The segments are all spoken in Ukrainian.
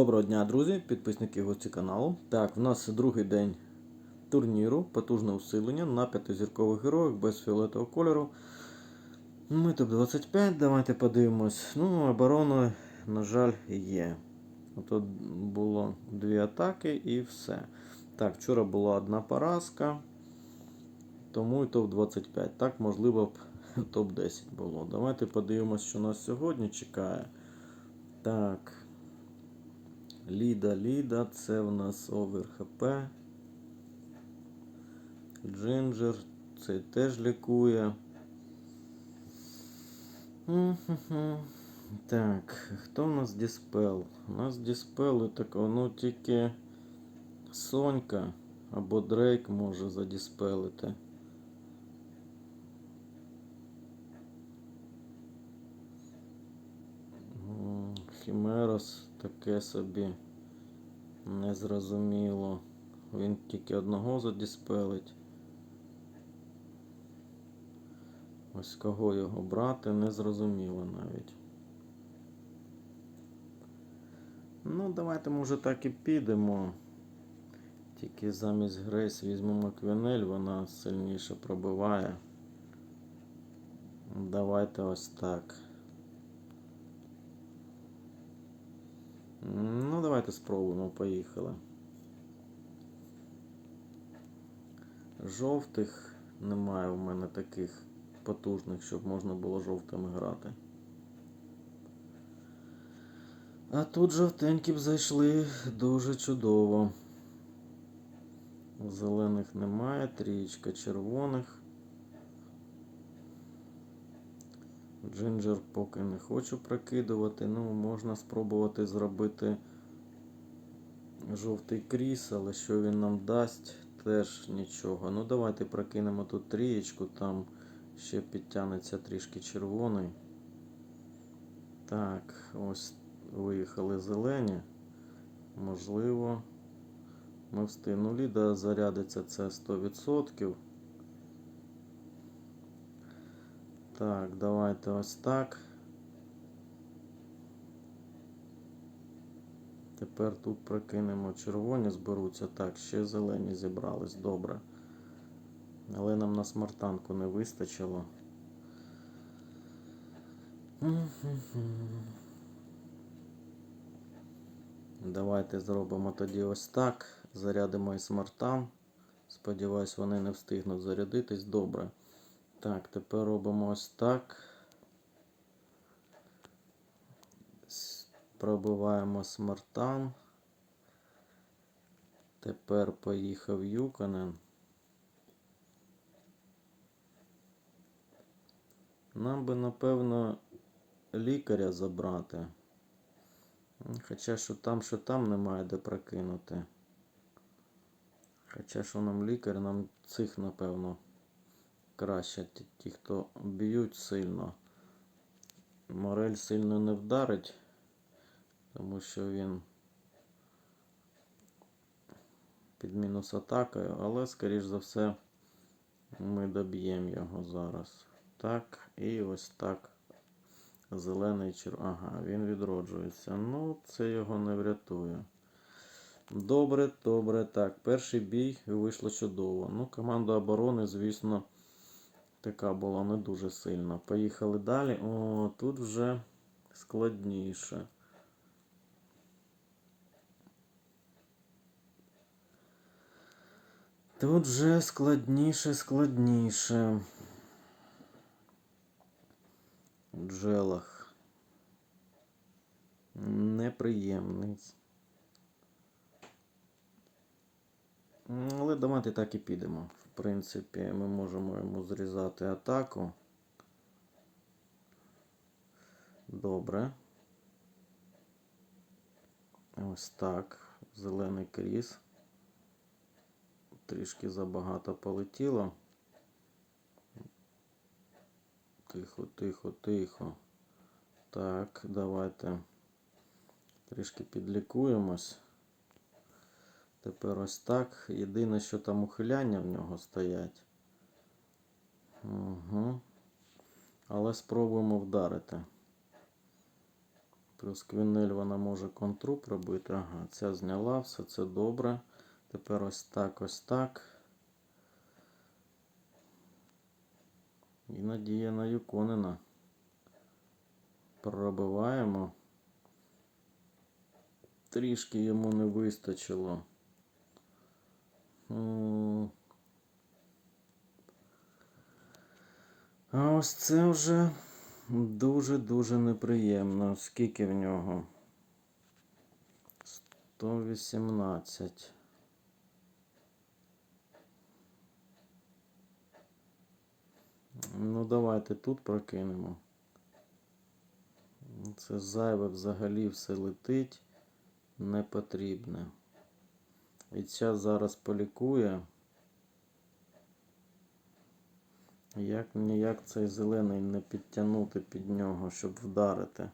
Доброго дня, друзі, підписники гості каналу. Так, в нас другий день турніру, потужне усилення на п'ятизіркових героях без фіолетового кольору. Ми топ 25, давайте подивимось. Ну, оборона, на жаль, є. Тут було дві атаки і все. Так, вчора була одна поразка, тому і топ 25. Так, можливо, б топ 10 було. Давайте подивимось, що нас сьогодні чекає. Так. Ліда, Ліда, це в нас овер ХП. Джинджер, це теж лікує. Так, хто у нас Діспел? У нас Діспел, так воно тільки Сонька або Дрейк може задіспелити. Хімерос таке собі незрозуміло. Він тільки одного задіспелить. Ось кого його брати, незрозуміло навіть. Ну, давайте, може, так і підемо. Тільки замість Грейс візьмемо Квінель, вона сильніше пробиває. Давайте ось так. Ну, давайте спробуємо, поїхали. Жовтих немає в мене таких потужних, щоб можна було жовтими грати. А тут жовтенькі б зайшли дуже чудово. Зелених немає, трієчка червоних. Джинджер поки не хочу прокидувати. Ну, можна спробувати зробити жовтий кріс, але що він нам дасть, теж нічого. Ну, давайте прокинемо тут трієчку, там ще підтягнеться трішки червоний. Так, ось виїхали зелені. Можливо, ми встигнули. Ліда зарядиться це 100%. Так, давайте ось так. Тепер тут прокинемо червоні, зберуться. Так, ще зелені зібрались, добре. Але нам на смартанку не вистачило. Давайте зробимо тоді ось так. Зарядимо і смартан. Сподіваюсь, вони не встигнуть зарядитись. Добре. Так, тепер робимо ось так. Пробиваємо смартан. Тепер поїхав Юконен. Нам би, напевно, лікаря забрати. Хоча що там, що там немає де прокинути. Хоча що нам лікар, нам цих, напевно краще ті, хто б'ють сильно. Морель сильно не вдарить, тому що він під мінус атакою, але, скоріш за все, ми доб'ємо його зараз. Так, і ось так. Зелений чер... Ага, він відроджується. Ну, це його не врятує. Добре, добре. Так, перший бій вийшло чудово. Ну, команда оборони, звісно. Така була не дуже сильна. Поїхали далі. О, тут вже складніше. Тут вже складніше, складніше. Джелах. Неприємний. Але давайте так і підемо. В принципі, ми можемо йому зрізати атаку. Добре. Ось так. Зелений кріс. Трішки забагато полетіло. Тихо, тихо, тихо. Так, давайте трішки підлікуємось. Тепер ось так. Єдине, що там ухиляння в нього стоять. Угу. Але спробуємо вдарити. Плюс квінель вона може контру пробити. Ага, ця зняла, все це добре. Тепер ось так, ось так. І надія на Юконена. Пробиваємо. Трішки йому не вистачило. А ось це вже дуже-дуже неприємно. Скільки в нього? 118. Ну, давайте тут прокинемо. Це зайве взагалі все летить. Не потрібне. І ця зараз полікує. Як ніяк цей зелений не підтягнути під нього, щоб вдарити.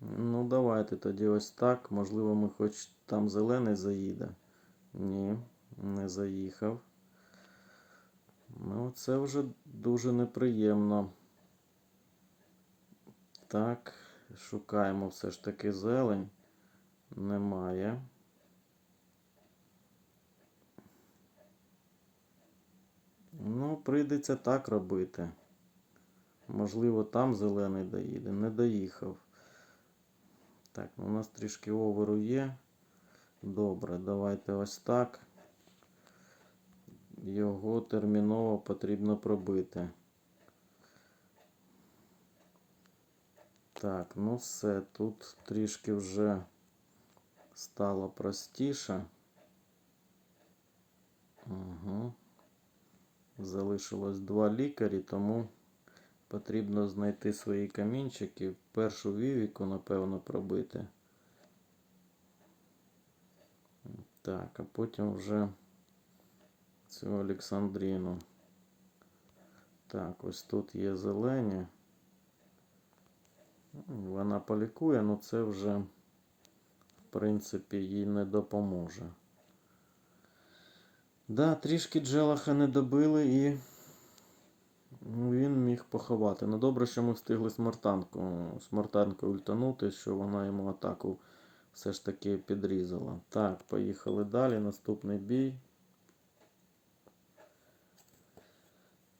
Ну, давайте тоді ось так. Можливо, ми хоч там зелений заїде. Ні, не заїхав. Ну, це вже дуже неприємно. Так, шукаємо все ж таки зелень. Немає. Ну, прийдеться так робити. Можливо, там зелений доїде. Не доїхав. Так, ну, у нас трішки оверу є. Добре, давайте ось так. Його терміново потрібно пробити. Так, ну все, тут трішки вже стало простіше. Угу. Залишилось два лікарі, тому потрібно знайти свої камінчики. Першу вівіку, напевно, пробити. Так, а потім вже цю Олександріну. Так, ось тут є зелені. Вона полікує, але це вже, в принципі, їй не допоможе. Да, трішки Джелаха не добили і він міг поховати. Ну добре, що ми встигли смартанку, смартанку ультанути, що вона йому атаку все ж таки підрізала. Так, поїхали далі. Наступний бій.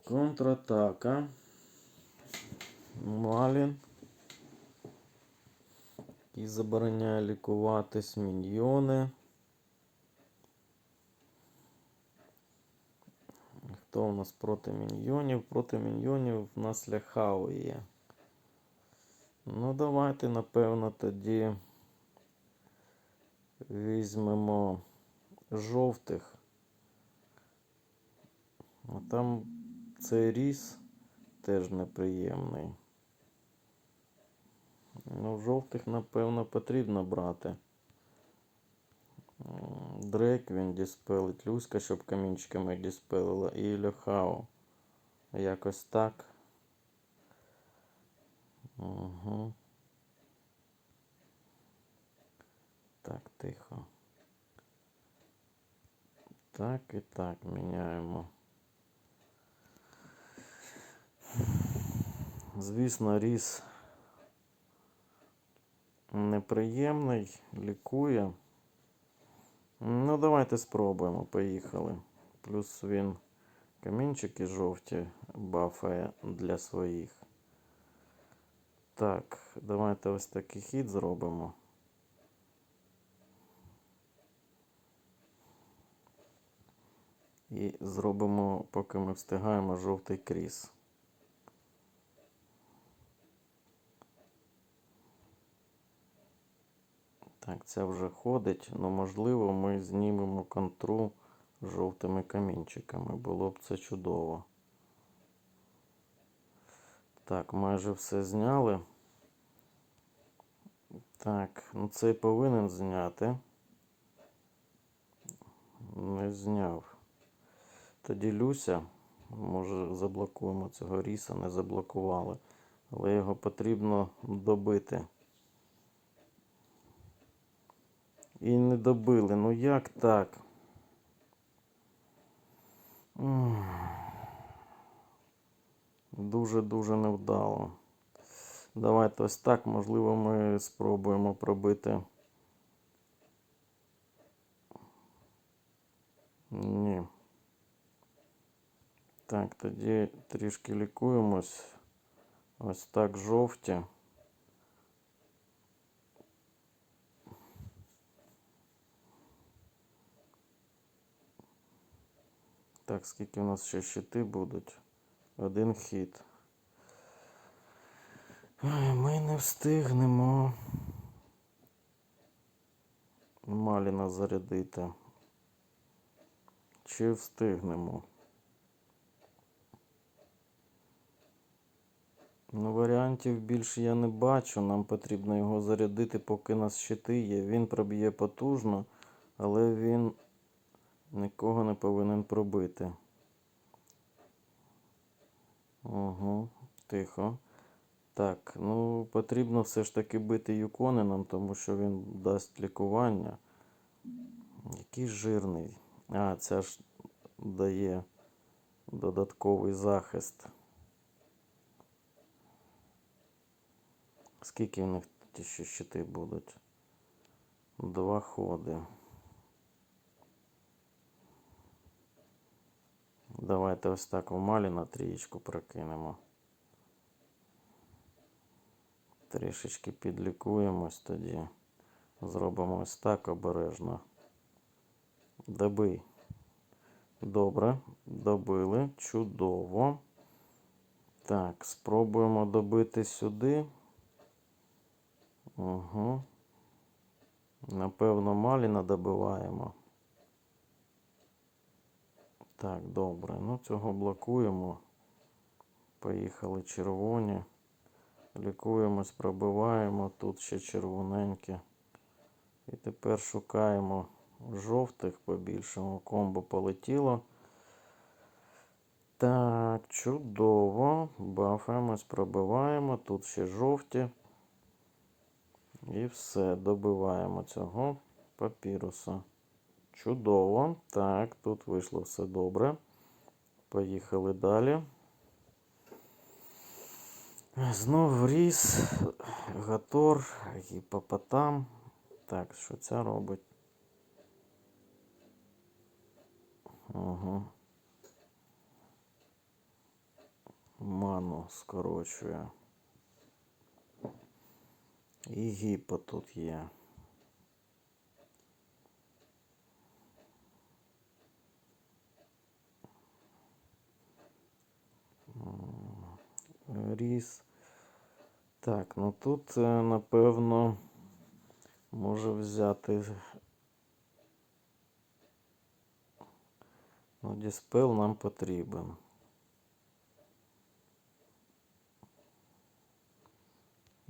Контратака. Малін. І забороняє лікуватись міньйони. Хто у нас проти міньйонів? Проти міньйонів в нас ляхау є. Ну, давайте, напевно, тоді візьмемо жовтих. А там цей ріс теж неприємний. Ну, жовтих, напевно, потрібно брати. Дрейк він діспелить, Люська, щоб камінчиками діспелила, і Льохао. Якось так. Угу. Так, тихо. Так і так міняємо. Звісно, ріс неприємний, лікує. Ну, давайте спробуємо. Поїхали. Плюс він камінчики жовті бафає для своїх. Так, давайте ось такий хід зробимо. І зробимо, поки ми встигаємо жовтий кріс. Так, ця вже ходить, але можливо ми знімемо контру жовтими камінчиками. Було б це чудово. Так, майже все зняли. Так, ну цей повинен зняти. Не зняв. Тоді Люся, може заблокуємо цього ріса, не заблокували. Але його потрібно добити. І не добили. Ну як так? Дуже-дуже невдало. Давайте ось так, можливо, ми спробуємо пробити. Ні. Так, тоді трішки лікуємось. Ось так жовті. Так, скільки у нас ще щити будуть? Один хід. Ми не встигнемо. Маліна зарядити. Чи встигнемо? Ну, варіантів більше я не бачу. Нам потрібно його зарядити, поки нас щити є. Він проб'є потужно, але він нікого не повинен пробити. Угу, тихо. Так, ну потрібно все ж таки бити Юконеном, тому що він дасть лікування. Який жирний. А, ця ж дає додатковий захист. Скільки в них ще щити будуть? Два ходи. Давайте ось так в малі трієчку прокинемо. Трішечки підлікуємось тоді. Зробимо ось так обережно. Добий. Добре, добили. Чудово. Так, спробуємо добити сюди. Угу. Напевно, Маліна добиваємо. Так, добре. Ну, цього блокуємо. Поїхали червоні. Лікуємось, пробиваємо. Тут ще червоненькі. І тепер шукаємо жовтих по-більшому. Комбо полетіло. Так, чудово. Бафаємось, пробиваємо. Тут ще жовті. І все, добиваємо цього папіруса. Чудово. Так, тут вийшло все добре. Поїхали далі. Знов ріс, гатор, гіпопотам. Так, що це робить? Угу. Ману скорочує. І гіпо тут є. Ріс. Так, ну тут, е, напевно, може взяти. Ну, діспел нам потрібен.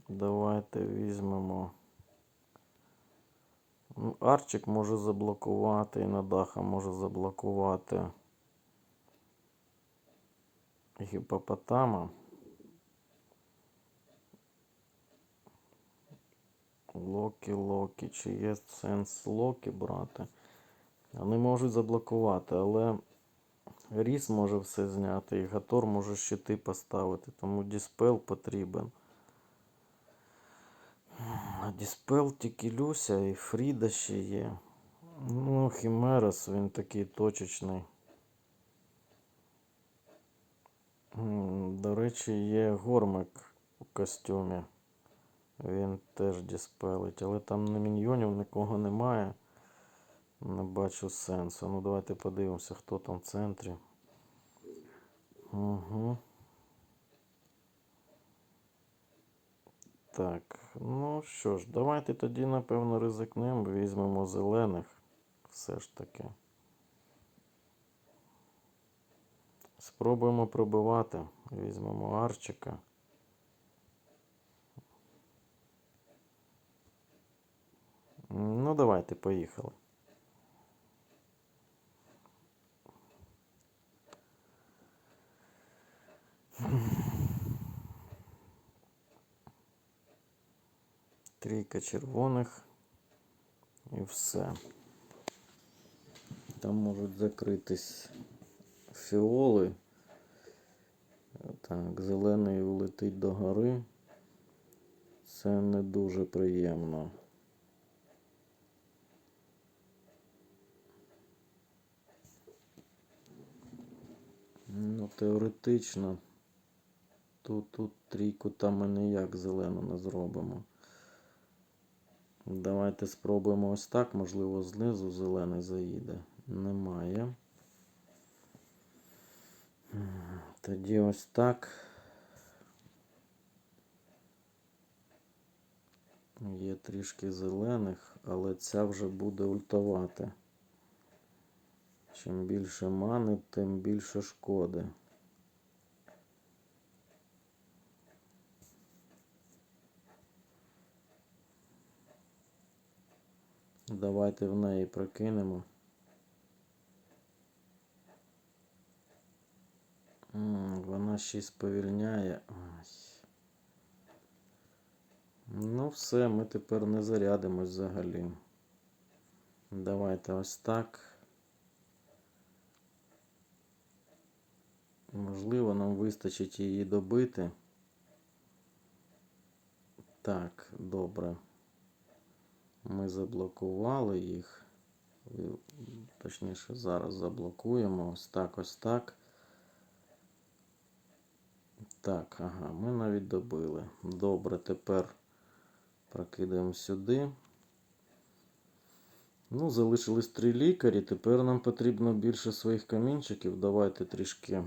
Давайте візьмемо. Ну, Арчик може заблокувати і на даха може заблокувати гіпопотама. Локі, Локі. Чи є сенс Локі брати? Вони можуть заблокувати, але Ріс може все зняти, і Гатор може щити поставити, тому Діспел потрібен. А Діспел тільки Люся і Фріда ще є. Ну, Хімерос, він такий точечний. До речі, є гормик у костюмі. Він теж діспелить, але там на міньйонів нікого немає. Не бачу сенсу. Ну давайте подивимося, хто там в центрі. Угу. Так, ну що ж, давайте тоді, напевно, ризикнемо, візьмемо зелених. Все ж таки. Спробуємо пробивати. Візьмемо арчика. Ну, давайте, поїхали. Трійка червоних. І все. Там можуть закритись фіоли. Так, зелений улетить до гори. Це не дуже приємно. Ну, теоретично. Тут, тут трійку там ми ніяк зелену не зробимо. Давайте спробуємо ось так. Можливо, знизу зелений заїде. Немає. Тоді ось так. Є трішки зелених, але ця вже буде ультавати. Чим більше мани, тим більше шкоди. Давайте в неї прокинемо. Вона ще й сповільняє. Ай. Ну, все, ми тепер не зарядимось взагалі. Давайте ось так. Можливо, нам вистачить її добити. Так, добре. Ми заблокували їх. Точніше, зараз заблокуємо. Ось так, ось так. Так, ага, ми навіть добили. Добре, тепер прокидаємо сюди. Ну, залишились три лікарі. Тепер нам потрібно більше своїх камінчиків. Давайте трішки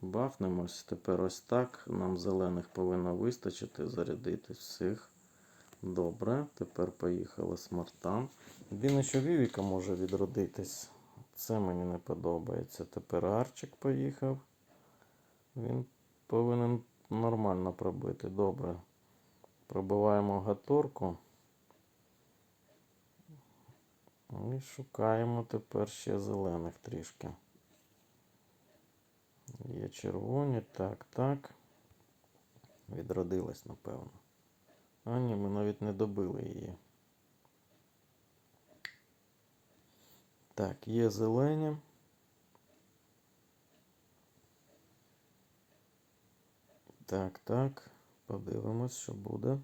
бафнемось. Тепер ось так. Нам зелених повинно вистачити, зарядити всіх. Добре, тепер поїхала смартан. Єдине, що Вівіка може відродитись. Це мені не подобається. Тепер Арчик поїхав. Він повинен нормально пробити. Добре. Пробиваємо гаторку. І шукаємо тепер ще зелених трішки. Є червоні, так, так. Відродилась, напевно. А ні, ми навіть не добили її. Так, є зелені. Так, так. Подивимось, що буде.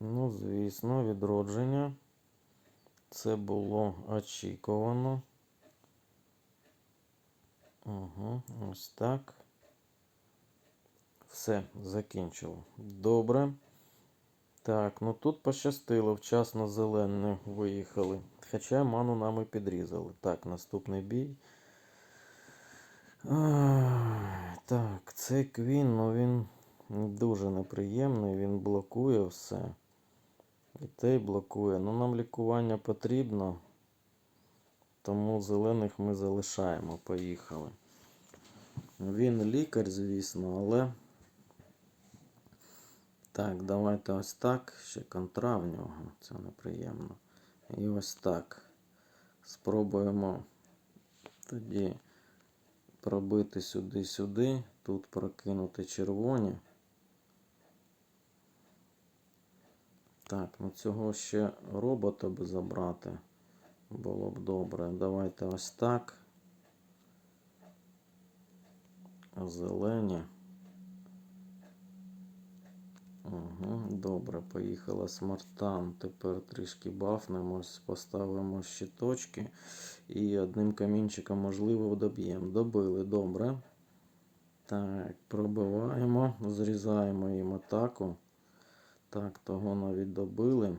Ну, звісно, відродження. Це було очікувано. Угу, ось так. Все, закінчило. Добре. Так, ну тут пощастило, вчасно зелені виїхали. Хоча ману нам і підрізали. Так, наступний бій. Ай, так, цей квін, ну він дуже неприємний, він блокує все. І той блокує. Ну нам лікування потрібно. Тому зелених ми залишаємо. Поїхали. Він лікар, звісно, але. Так, давайте ось так. Ще контра в нього. Це неприємно. І ось так. Спробуємо тоді пробити сюди-сюди. Тут прокинути червоні. Так, ну цього ще робота би забрати. Було б добре. Давайте ось так. Зелені. Угу, добре, поїхала смартан. Тепер трішки бафнемось, поставимо щиточки і одним камінчиком, можливо, доб'ємо. Добили, добре. Так, пробиваємо, зрізаємо їм атаку. Так, того навіть добили.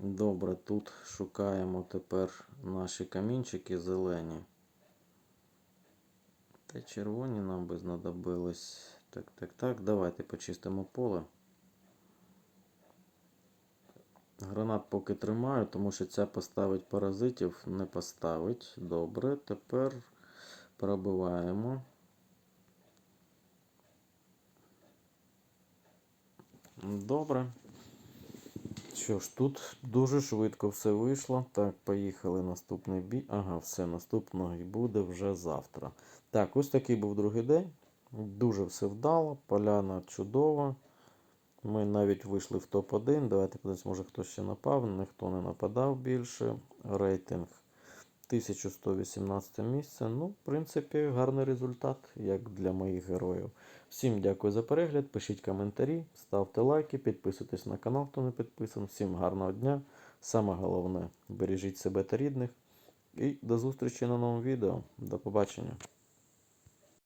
Добре, тут шукаємо тепер наші камінчики зелені. Та червоні нам би знадобились. Так, так, так. Давайте почистимо поле. Гранат поки тримаю, тому що ця поставить паразитів, не поставить. Добре, тепер пробиваємо. Добре. Що ж, тут дуже швидко все вийшло. Так, поїхали наступний бій. Ага, все, наступного і буде вже завтра. Так, ось такий був другий день. Дуже все вдало, поляна чудова. Ми навіть вийшли в топ-1. Давайте подивимось, може хтось ще напав, ніхто не нападав більше. Рейтинг 1118 місце. Ну, в принципі, гарний результат, як для моїх героїв. Всім дякую за перегляд. Пишіть коментарі, ставте лайки, підписуйтесь на канал, хто не підписаний. Всім гарного дня. Саме головне, бережіть себе та рідних. І до зустрічі на новому відео. До побачення.